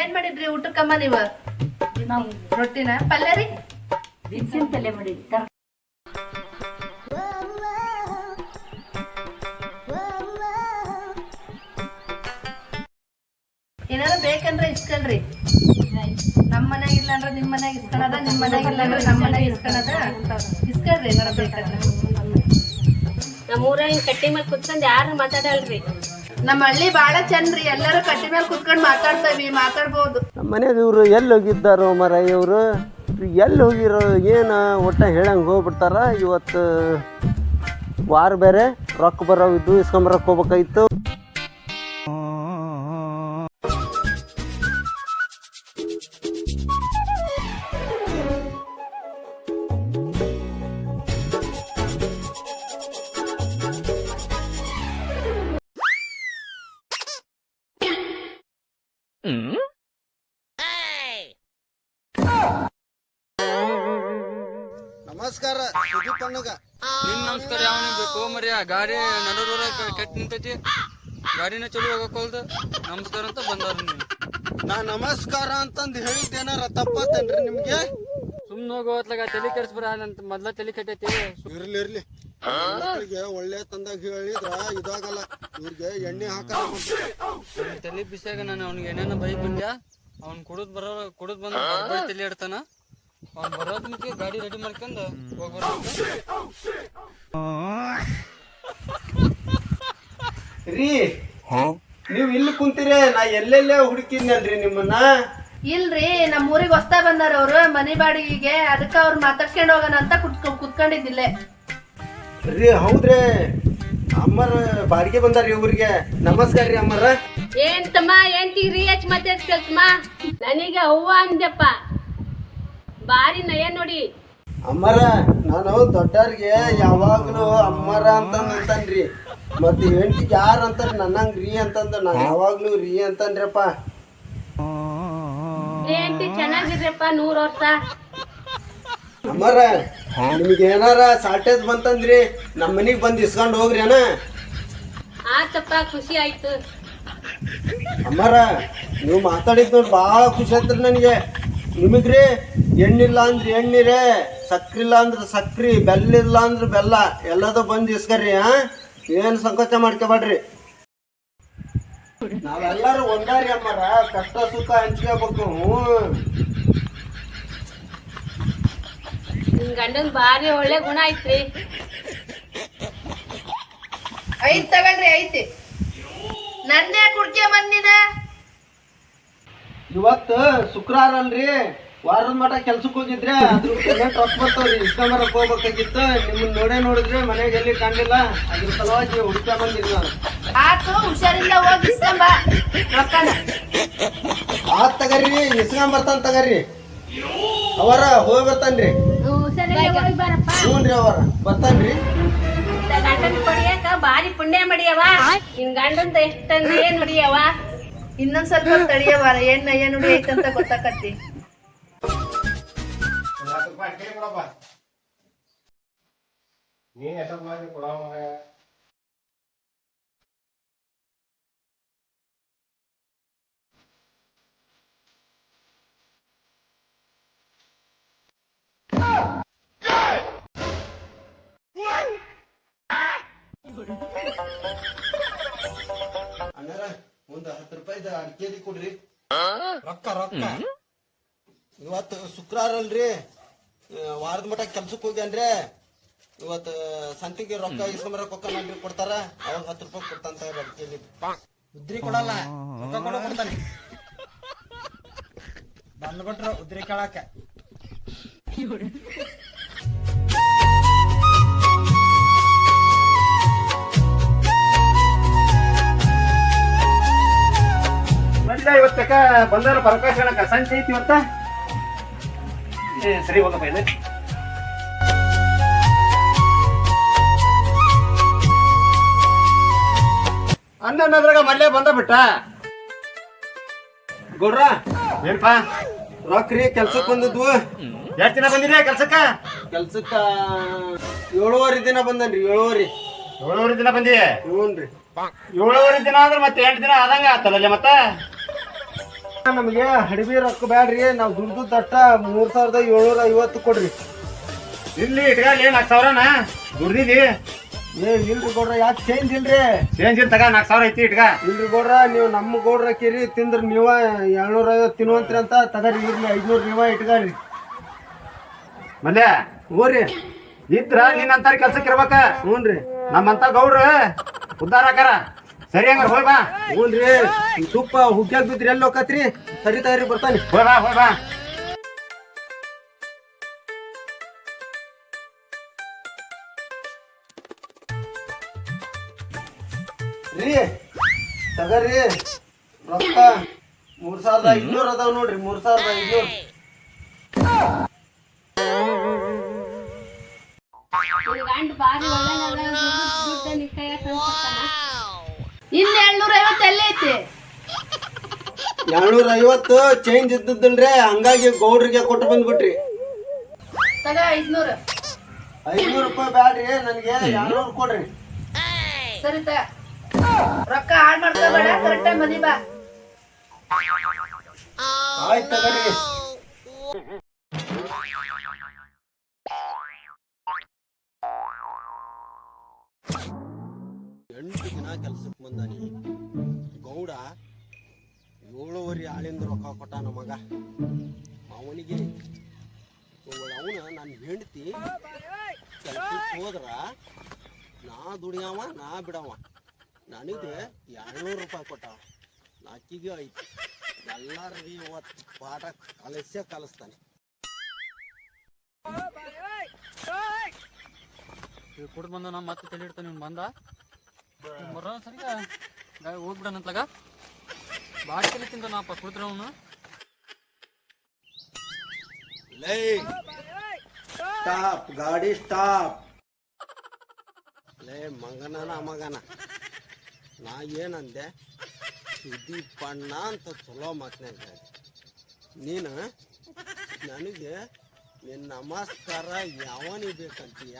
ಏನ್ ಮಾಡಿದ್ರಿ ಊಟಕ್ಕಮ್ಮ ನೀವ? ನಾವು ರೊಟ್ಟಿನ? ಪಲ್ಯ ರೀ? ಬಿಸಿನ ಪಲ್ಯ ಮಾಡಿದ್ವಿ ತರ ಏನಾರ ಬೇಕಂದ್ರೆ ಇಸ್ಕೊಳ್ರಿ. ನಮ್ ಮನ್ಯಾಗ ಇಲ್ಲ ಅಂದ್ರೆ ನಿಮ್ ಮನ್ಯಾಗ ಇಸ್ಕೊಳದ ನಿಮ್ ಮನ್ಯಾಗ ಇಲ್ಲ ಅಂದ್ರೆ ನಮ್ ಮನ್ಯಾಗ ಇಸ್ಕೊಳದ. ಇಸ್ಕೊಳ್ರಿ ಏನಾರ ಬೇಕಂದ್ರೆ. ನಮ್ಮ ಊರಾಗ ಹಿಂಗ್ ಕಟ್ಟಿ ಮೇಲೆ ಕುತ್ಕೊಂಡ್ ಯಾರು ಮಾತಾಡಲ್ರಿ. ನಮ್ಮ ಹಳ್ಳಿ ಬಾಳ ಚಂದ್ರಿ ಎಲ್ಲರೂ ಕಟ್ಟಿ ಮೇಲೆ ಕುತ್ಕೊಂಡು ಮಾತಾಡ್ತೇವಿ ಮಾತಾಡ್ಬೋದು. ನಮ್ಮ ಮನೆಯಾಗ ಇವರು ಎಲ್ಲಿ ಹೋಗಿದ್ದಾರೋ ಮರ ಇವರು? ಎಲ್ಲಿ ಹೋಗಿರೋ ಏನು ಒಟ್ಟ ಹೇಳಂಗೆ ಹೋಗ್ಬಿಡ್ತಾರ? ಇವತ್ತು ವಾರ ಬೇರೆ ರೊಕ್ಕ ಬರೋವಿದ್ದು ಇಸ್ಕೊಂಬರಕ್ಕೆ ಹೋಗ್ಬೇಕಾಯ್ತು. ನಮಸ್ಕಾರ ಸುದೀಪ್ ಅಣ್ಣಗ ನಿನ್ ನಮಸ್ಕಾರ ಯಾವನಿಗೆ ಬೇಕು ಮರ್ಯ ಗಾಡಿ ನಡೂರ ಕೆಟ್ಟ ನಿಂತೈತಿ. ಗಾಡಿನ ಚಲೋ ಹೋಗಕ್ಕೊಲ್ದು ನಮಸ್ಕಾರ ಅಂತ ಬಂದಾರ ನೀವು ನಾ ನಮಸ್ಕಾರ ಅಂತಂದ್ ಹೇಳಿದ್ದೇನಾರ ತಪ್ಪತ್ತೇನ್ರಿ ನಿಮ್ಗೆ? ಸುಮ್ನೆ ಹೋಗೋ ಹೊತ್ಲಾಗ ತಲೆ ಕೆಡಿಸ್ಬಿಡ ನಂತ ಮೊದ್ಲ ತಲೆ ಕೆಟ್ಟೈತಿ. ಇರ್ಲಿ ಇರ್ಲಿ. ಮಕ್ಕಳಿಗೆ ಒಳ್ಳೆ ತಂದಾಗ ಹೇಳಿದ್ರ ಇದಾಗಲ್ಲ. ಇವ್ರಿಗೆ ಎಣ್ಣೆ ಹಾಕಲ್ಲ. ಅವ್ನ್ ತಲೆ ಬಿಸಿಯಾಗ ನಾನು ಅವ್ನಿಗೆ ಏನೇನ ಬೈ ಬಂದ್ಯಾ ಅವ್ನ್ ಕುಡಿದ್ ಬರೋ ಕುಡಿದ್ ಬಂದ ತಲೆ ಇಡ್ತಾನ ಅವ್ನ್ ಬರೋದ್ ಮುಂಚೆ ಗಾಡಿ ರೆಡಿ ಮಾಡ್ಕೊಂಡ್ ಹೋಗ್ಬರ್ಬೇಕು ರೀ ನೀವ್ ಇಲ್ಲಿ ಕುಂತೀರಿ ನಾ ಎಲ್ಲೆಲ್ಲೇ ಹುಡುಕಿದ್ನಲ್ರಿ ನಿಮ್ಮನ್ನ? ಇಲ್ರಿ ನಮ್ಮ ಊರಿಗೆ ಹೊಸ್ತಾ ಬಂದಾರ ಅವ್ರು ಮನಿ ಬಾಡಿಗೆಗೆ ಅದಕ್ಕ ಅವ್ರು ಮಾತಾಡ್ಸ್ಕೊಂಡ್ ಹೋಗೋಣ ಅಂತ ಕುತ್ಕೊ ಕುತ್ಕೊಂಡಿದ್ದಿಲ್ಲೇ. ರೀ ಹೌದ್ರಿ. ಅಮ್ಮರ ಬಾಡಿಗೆ ಬಂದಾರಿ ಇವ್ರಿಗೆ ನಮಸ್ಕಾರ ರೀ ಅಮ್ಮರ. ಏನ್ ತಮ್ಮ ಏನ್ ರೀ ಹಚ್ ಮಾತಾಡ್ತಮ್ಮ ನನಗೆ ಅವ್ವ ಅಂದೆಪ್ಪ ಬಾರಿ ನಯ ನೋಡಿ. ಅಮ್ಮರ ನಾನು ದೊಡ್ಡವ್ರಿಗೆ ಯಾವಾಗ್ಲೂ ಅಮ್ಮರ ಅಂತ ಅಂತನ್ರಿ. ಮತ್ತೆ ಹೆಂಡತಿಗೆ ಯಾರು ಅಂತ ನನ್ನಂಗ್ ರೀ ಅಂತಂದು ನಾನು ಯಾವಾಗ್ಲೂ ರೀ ಅಂತಂದ್ರಪ್ಪ. ಚೆನ್ನಾಗಿದ್ರಪ್ಪ ಚೆನ್ನಾಗಿರ್ರಪ್ಪ ನೂರ್ ವರ್ಷ. ಅಮ್ಮರ ನಿಮ್ಗೆ ಏನಾರ ಸಾಟೇಜ್ ಬಂತಂದ್ರಿ ನಮ್ಮ ಮನೆಗೆ ಬಂದು ಇಸ್ಕೊಂಡು ಹೋಗ್ರಿ ಅಣ್ಣ ಆತಪ್ಪ ಖುಷಿ ಆಯ್ತು. ಅಮ್ಮಾರ ನೀವು ಮಾತಾಡಿದ್ ನೋಡಿ ಭಾಳ ಖುಷಿ ಆಯ್ತು ನನಗೆ. ನಿಮಗ್ರಿ ಎಣ್ಣಿಲ್ಲ ಅಂದ್ರೆ ಎಣ್ಣಿರೇ ಸಕ್ರಿ ಇಲ್ಲ ಅಂದ್ರೆ ಸಕ್ರಿ ಬೆಲ್ಲ ಇಲ್ಲ ಅಂದ್ರೆ ಬೆಲ್ಲ. ಎಲ್ಲದೂ ಬಂದು ಇಸ್ಕರ್ರಿ ಹಾ? ಏನು ಸಂಕೋಚ ಮಾಡ್ಕೋಬೇಡ್ರಿ. ನಾವೆಲ್ಲರೂ ಒಂದಾರಿ ಅಮ್ಮಾರ ಕಷ್ಟ ಸುಖ ಹಂಚ್ಕೋಬೇಕು ಹ್ಞೂ ನಿನ್ ಗಂಡನ್ ಬಾರಿ ಒಳ್ಳೆ ಗುಣ ಐತ್ರಿ. ಐತ್ ತಗೊಂಡ್ರಿ ಐತಿ. ನನ್ನೇ ಕುಡ್ಕೆ ಬಂದಿನ ಇವತ್ತು ಶುಕ್ರವಾರ ಅಲ್ರಿ ವಾರದ ಮಟ ಕೆಲ್ಸಕ್ಕೆ ಹೋಗಿದ್ರೆ ಅದ್ರ ಪೇಮೆಂಟ್ ರೊಕ್ಕ ಬರ್ತಾವ್ರಿ ಇಸ್ಕೊಂಬರಕ್ ಹೋಗ್ಬೇಕಾಗಿತ್ತು. ನಿಮ್ಮನ್ನ ನೋಡೇ ನೋಡಿದ್ರೆ ಮನೆಗೆ ಎಲ್ಲಿ ಕಾಣಲಿಲ್ಲ ಅದ್ರ ಸಲುವಾಗಿ ಹುಡುಕ ಬಂದಿರಿ ನಾನು. ಆತು ಹುಷಾರಿಂದ ಹೋಗಿ ಇಸ್ಕೊಂಬ ರೊಕ್ಕನ ಆತ್ ತಗರಿ ಇಸ್ಕೊಂಡ್ ಬರ್ತಾನ ತಗರಿ ಅವರ ಹೋಗಿ ಬರ್ತಾನ್ರಿ ಹ್ಞೂನ್ರಿ ಅವರ ಬರ್ತಾನ್ರಿ ಗಂಡನ್ ಪಡಿಯಾಕ ಬಾರಿ ಪುಣ್ಯ ಮಡಿಯವ. ನಿನ್ ಗಂಡಂದ ಎಷ್ಟಂದ ಏನ್ ಮಡಿಯವ ಇನ್ನೊಂದ್ ಸ್ವಲ್ಪ ತಡಿಯವ ಏನ್ ನಯ್ಯ ನುಡಿ ಐತಂತ ಗೊತ್ತಾಕತ್ತಿ. ಅಣ್ಣಾರ ಒಂದ್ ಹತ್ತು ರೂಪಾಯಿದ ಅಡಿಕೆದಿ ಕೊಡ್ರಿ. ರೊಕ್ಕ ರೊಕ್ಕ. ಇವತ್ತು ಶುಕ್ರವಾರ ಅಲ್ರಿ ವಾರದ ಮಟ ಕೆಲ್ಸಕ್ಕೆ ಹೋಗ್ಯಾನ್ರಿ ಇವತ್ತು ಸಂತಿಗೆ ರೊಕ್ಕ ಇಸ್ಕೊಂಬರಕ್ ರೊಕ್ಕ ನಂಬ್ರಿ ಕೊಡ್ತಾರ ಅವಾಗ ಹತ್ತು ರೂಪಾಯಿ ಕೊಡ್ತಾನ ಅಡಿಕೆದಿ ಉದ್ರಿ ಕೊಡಲ್ಲ ರೊಕ್ಕ ಕೊಡೋ ಕೊಡ್ತಾನೆ ಬಂದ್ಬಿಟ್ರ ಉದ್ರಿ ಕೇಳಾಕ ಬಂದ ಇವತ್ತಕ್ಕ ಬಂದಾರ ಪರಕಾಶ ಹೇಳಕ ಸಂಜೆ ಐತಿ ಇವತ್ತ. ಸರಿ ಹೋಗಪ್ಪ ಇದು ಅನ್ನದ್ರಾಗ ಮಲ್ಲೆ ಬಂದ ಬಿಟ್ಟ. ಗೌಡ್ರ ಏನ್ಪ ರೊಕ್ಕ ರೀ ಕೆಲ್ಸಕ್ಕೆ ಬಂದದ್ವು. ಎಷ್ಟ್ ದಿನ ಬಂದಿರ ಕೆಲ್ಸಕ್ಕ? ಕೆಲ್ಸಕ್ಕ ಏಳುವರೆ ದಿನ ಬಂದನ್ರಿ ಏಳುವರೆ. ಏಳುವರೆ ದಿನ ಬಂದಿ? ಹ್ಞೂನ್ರಿ. ಏಳುವರೆ ದಿನ ಅಂದ್ರೆ ಮತ್ತೆ ಎಂಟು ದಿನ ಆದಂಗ ಆತಲ್ಲ ಮತ್ತೆ? ನಮಗೆ ಹಡಿಬಿ ರೊಕ್ಕ ಬ್ಯಾಡ್ರಿ. ನಾವು ದುಡ್ಡು ತಟ್ಟ ಮೂರ್ ಸಾವಿರದ ಏಳ್ನೂರ ಐವತ್ತು ಕೊಡ್ರಿ. ಇಲ್ಲಿ ಇಟ್ಕಾಲಿ ಏನ್ ನಾಲ್ಕು ಸಾವಿರನ? ದುಡ್ದಿದಿ? ಏ ಇಲ್ರಿ ಗೌಡ್ರ ಯಾಕೆ ಚೇಂಜ್ ಇಲ್ರಿ? ಚೇಂಜ್ ಇಲ್ಲ ತಗ ನಾಲ್ಕು ಸಾವಿರ ಐತಿ ಇಟ್ಕ. ಇಲ್ರಿ ಗೌಡ್ರ ನೀವು ನಮ್ಮ ಗೌಡ್ರ ಕಿರಿ ತಿಂದ್ರ ನೀವ ಏಳ್ನೂರ ಐವತ್ತು ತಿನ್ನುವಂತ್ರಿ ಅಂತ ತಗರಿ ಇರ್ಲಿ ಐದ್ನೂರು ನೀವ ಇಟ್ಕಾರಿ ಮಲ್ಯ ಹೋರಿ. ಇದ್ರ ನಿನ್ನಂತಾರ ಕೆಲ್ಸಕ್ಕೆ ಇರ್ಬೇಕ? ರೀ ನಮ್ಮಂತ ಗೌಡ್ರ ಉದ್ದಾರ ಹಾಕಾರ ಸರಿ ಹಂಗಾರ ಹೋಯ್ ಬಾ. ಹ್ಞೂನ್ರಿ ರೀ ತುಪ್ಪ ಹುಗ್ಗ್ಯಾಗ ಬಿದ್ರಿ ಎಲ್ಲಿ ಹೋಗತ್ರಿ ಸರಿ ತಯಾರಿ ಬರ್ತಾನೆ. ಹೋಯ್ ಬಾ ಹೋಯ್ ಬಾ. ರೀ ತಗರಿ ರೊಕ್ಕ ಮೂರ್ ಸಾವಿರದ ಐದ್ನೂರ್ ಅದಾವ ನೋಡ್ರಿ ಮೂರ್ ಸಾವಿರದ ಐದ್ನೂರ್. ನಿನ್ ಗಂಡ ಬಾರಿ ಒಳ್ಳೆ ದುಡ್ಡು ನಿನ್ ಕೈಯಾಗ ಕಳ್ಸ್ಕೊಡ್ತಾನ. ಇನ್ನು ಏಳ್ನೂರ ಐವತ್ತು ಎಲ್ಲ ಐತಿ? ಎರಡ್ನೂರ ಐವತ್ತು ಚೇಂಜ್ ಇದ್ದದ್ದಲ್ರಿ ಹಂಗಾಗಿ ಗೌಡ್ರಿಗೆ ಕೊಟ್ಟು ಬಂದ್ಬಿಟ್ರಿ. ತಗ ಐದ್ನೂರು. ಐದ್ನೂರು ರೂಪಾಯಿ ಬ್ಯಾಡ್ರಿ ನನಗೆ ಎರಡ್ನೂರು ಕೊಡ್ರಿ. ಸರಿ ತ ರೊಕ್ಕ ಹಾಳು ಮಾಡ್ಕೋಬೇಡ ಕರೆಕ್ಟಾಗಿ ಮದಿ ಬಾ. ಆಯ್ತು ತಗರಿ ಕೆಲ್ಸಕ್ಕೆ ಬಂದಾನಿ ಗೌಡ, ಏಳುವರೆ ಆಳಿಂದ ರೊಕ್ಕ ಕೊಟ್ಟ ನಮ್ಮ ಮಗ. ಅವನಿಗೆ ಅವನ ನನ್ನ ಹೆಂಡತಿ. ಹೋದ್ರ, ನಾ ದುಡಿಯವ, ನಾ ಬಿಡವ. ನನಗೆ ಎರಡ್ನೂರು ರೂಪಾಯಿ ಕೊಟ್ಟವ ನಾಕಿಗೆ ಐತಿ. ಎಲ್ಲಾರಿ ಇವತ್ತು ಪಾಠ ಕಲಿಸೇ ಕಲಿಸ್ತಾನೆ. ಕುಡ್ದು ಬಂದ ನಮ್ಮ ಮತ್ತೆ ತಲೆ ಇಡ್ತಾನೆ ಬಂದ. ಬರೋ ಸರಿಗ? ಗಾಡಿ ಹೋಗ್ಬಿಡನಂತ್ಲಾಗ ಭಾಳ ತಲೆ ತಿಂದ ನಾಪ ಕುಡಿದ್ರೆ ಅವನು. ಲೇ. ಸ್ಟಾಪ್ ಗಾಡಿ ಸ್ಟಾಪ್. ಲೇ ಮಂಗನ ಮಗನ. ನಾ ಏನಂದೆ? ಸುದೀಪಣ್ಣ ಅಂತ ಚಲೋ ಮಾತನಾ ನೀನು? ನನಗೆ ನಿನ್ನ ನಮಸ್ಕಾರ ಯಾವನಿಗೆ ಬೇಕಂತೀಯ?